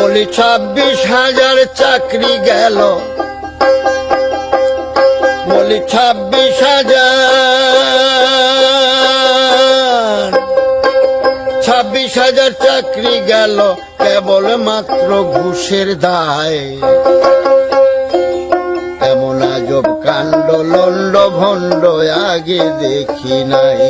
বলি ছাব্বিশ হাজার চাকরি গেল। বলি ছাব্বিশ হাজার ছাব্বিশ হাজার চাকরি গেল কেবল মাত্র ঘুষের দায়। এমন আজব কাণ্ড লন্ড ভণ্ড আগে দেখি নাই।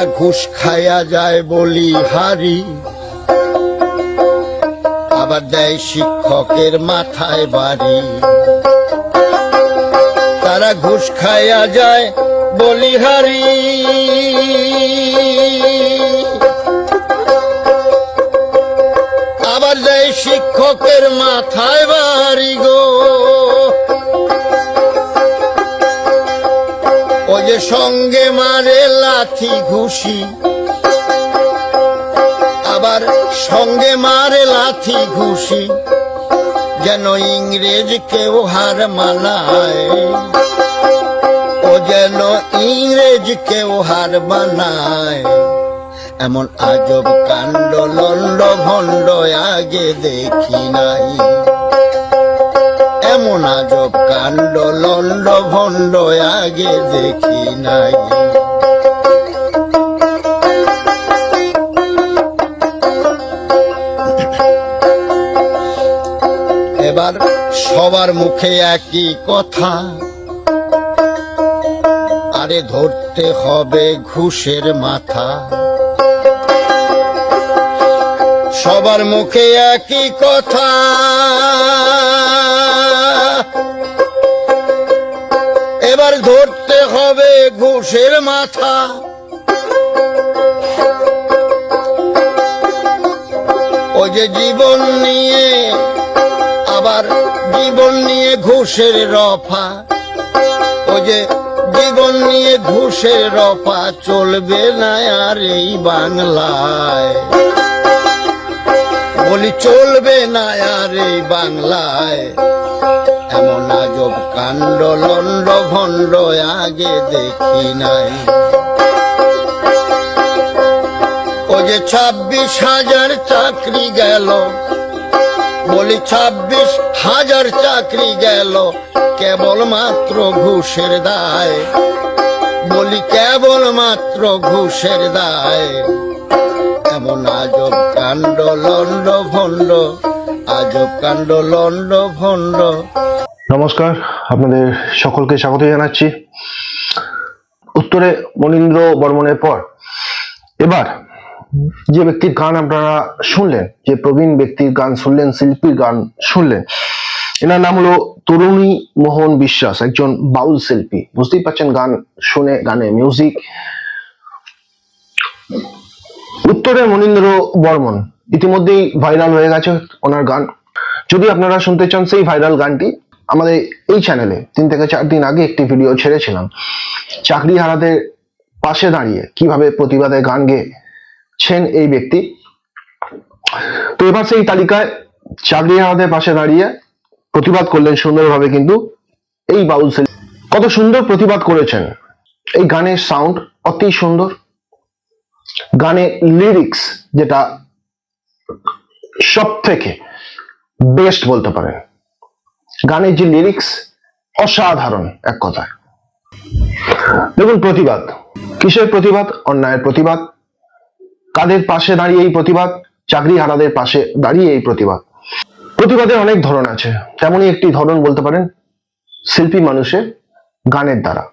তারা ঘুষ খায়া যায় বলি হারি, আবার দেয় শিক্ষকের মাথায় বাড়ি। তারা ঘুষ খায়া যায় বলিহারি আবার দেয় শিক্ষকের মাথায় বাড়ি গো। ও যে সঙ্গে লাথি ঘুষি। আবার সঙ্গে মারে লাথি ঘুষি। যেন ইংরেজ কেউ হার মানায়। ও যেন ইংরেজ কেউ হার মানায়। এমন আজব কাণ্ড লন্ড ভণ্ড আগে দেখি নাই। এমন আজব কাণ্ড লন্ড ভণ্ড আগে দেখি নাই। এবার সবার মুখে একই কথা। আরে ধরতে হবে ঘুষের মাথা। সবার মুখে একই কথা। এবার ধরতে হবে ঘুষের মাথা। ওই যে জীবন নিয়ে জীবন নিয়ে ঘুষের রফা। ও যে জীবন নিয়ে ঘুষের রফা চলবে না আর এই বাংলায়। বলি চলবে না আর এই বাংলায়। এমন আজব কাণ্ড লন্ড ভণ্ড আগে দেখি নাই। ও যে ছাব্বিশ হাজার চাকরি গেল বলি ছাব্বিশ হাজার চাকরি গেল কেবল মাত্র ঘুষের দায়। বলি কেবল মাত্র ঘুষের দায়। এমন আজব কাণ্ড লন্ড ভণ্ড, আজব কাণ্ড লন্ড ভণ্ড। নমস্কার, আপনাদের সকলকে স্বাগত জানাচ্ছি। উত্তরে মনীন্দ্র বর্মনের পর। এবার যে ব্যক্তির গান আপনারা শুনলেন, যে প্রবীণ ব্যক্তির গান শুনলেন, শিল্পীর গান শুনলেন, এনার নাম হলো তরুণী মোহন বিশ্বাস, একজন বাউল শিল্পী। বুঝতেই পারছেন গান শুনে, গানে মিউজিক উত্তরে মনীন্দ্র বর্মন, ইতিমধ্যেই ভাইরাল হয়ে গেছে ওনার গান। যদি আপনারা শুনতে চান সেই ভাইরাল গানটি, আমাদের এই চ্যানেলে তিন থেকে চার দিন আগে একটি ভিডিও ছেড়েছিলাম। চাকরি হারাদের পাশে দাঁড়িয়ে কীভাবে প্রতিবাদে গান গেয়েছেন এই ব্যক্তি। তো এবার সেই তালিকায় চাকরি হারাদের পাশে দাঁড়িয়ে প্রতিবাদ করলেন সুন্দরভাবে কিন্তু এই বাউল শিল্পী কত সুন্দর প্রতিবাদ করেছেন। এই গানের সাউন্ড অতি সুন্দর। গানের লিরিক্স যেটা সব থেকে বেস্ট বলতে পারেন। গানের যে লিরিক্স অসাধারণ এক কথায়। দেখুন প্রতিবাদ। কিসের প্রতিবাদ? অন্যায়ের প্রতিবাদ। কাদের পাশে দাঁড়িয়ে এই প্রতিবাদ? চাকরি হারাদের পাশে দাঁড়িয়ে এই প্রতিবাদ। প্রতিবাদের অনেক ধরন আছে। তেমনই একটি ধরন বলতে পারেন, শিল্পী মানুষের গানের দ্বারা।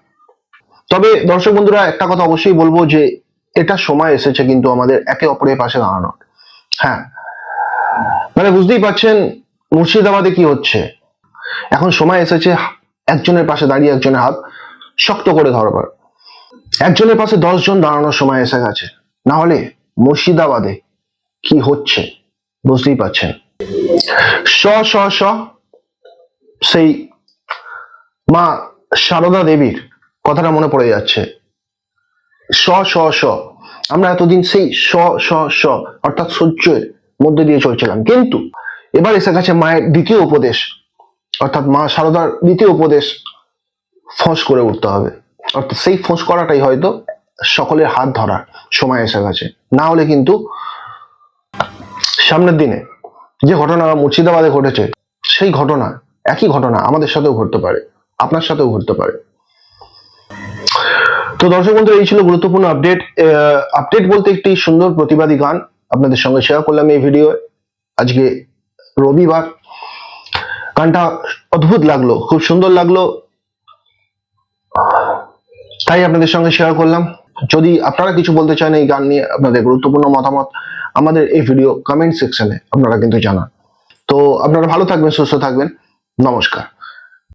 তবে দর্শক বন্ধুরা, একটা কথা অবশ্যই বলব যে, এটা সময় এসেছে কিন্তু আমাদের একে অপরের পাশে দাঁড়ানোর। হ্যাঁ। মানে বুঝতেই পারছেন মুর্শিদাবাদে কি হচ্ছে। এখন সময় এসেছে একজনের পাশে দাঁড়িয়ে একজনের হাত শক্ত করে ধরবার। একজনের পাশে দশজন দাঁড়ানোর সময় এসে গেছে। না হলে মুর্শিদাবাদে কি হচ্ছে বুঝতেই পারছেন? স স স সেই মা সারদা দেবীর কথাটা মনে পড়ে যাচ্ছে। স স স আমরা এতদিন সেই স স স অর্থাৎ সহ্যের মধ্যে দিয়ে চলছিলাম। কিন্তু এবার এসে গেছে মায়ের দ্বিতীয় উপদেশ, অর্থাৎ মা সারদার দ্বিতীয় উপদেশ, ফোঁস করে উঠতে হবে। অর্থাৎ সেই ফোঁস করাটাই হয়তো সকলের হাত ধরার সময় এসে গেছে। না হলে কিন্তু সামনের দিনে যে ঘটনা মুর্শিদাবাদে ঘটেছে, সেই ঘটনা, একই ঘটনা আমাদের সাথেও ঘটতে পারে, আপনার সাথেও ঘটতে পারে। তো দর্শক বন্ধু এই ছিল গুরুত্বপূর্ণ আপডেট আপডেট বলতে একটি সুন্দর প্রতিবাদী গান আপনাদের সঙ্গে শেয়ার করলাম এই ভিডিও আজকে রবিবার। গানটা অদ্ভুত লাগল, খুব সুন্দর লাগল। তাই আপনাদের সঙ্গে শেয়ার করলাম। যদি আপনারা কিছু বলতে চান এই গান নিয়ে, আপনাদের গুরুত্বপূর্ণ মতামত, আমাদের এই ভিডিও কমেন্ট সেকশনে আপনারা কিন্তু জানান। তো আপনারা ভালো থাকবেন, সুস্থ থাকবেন। নমস্কার।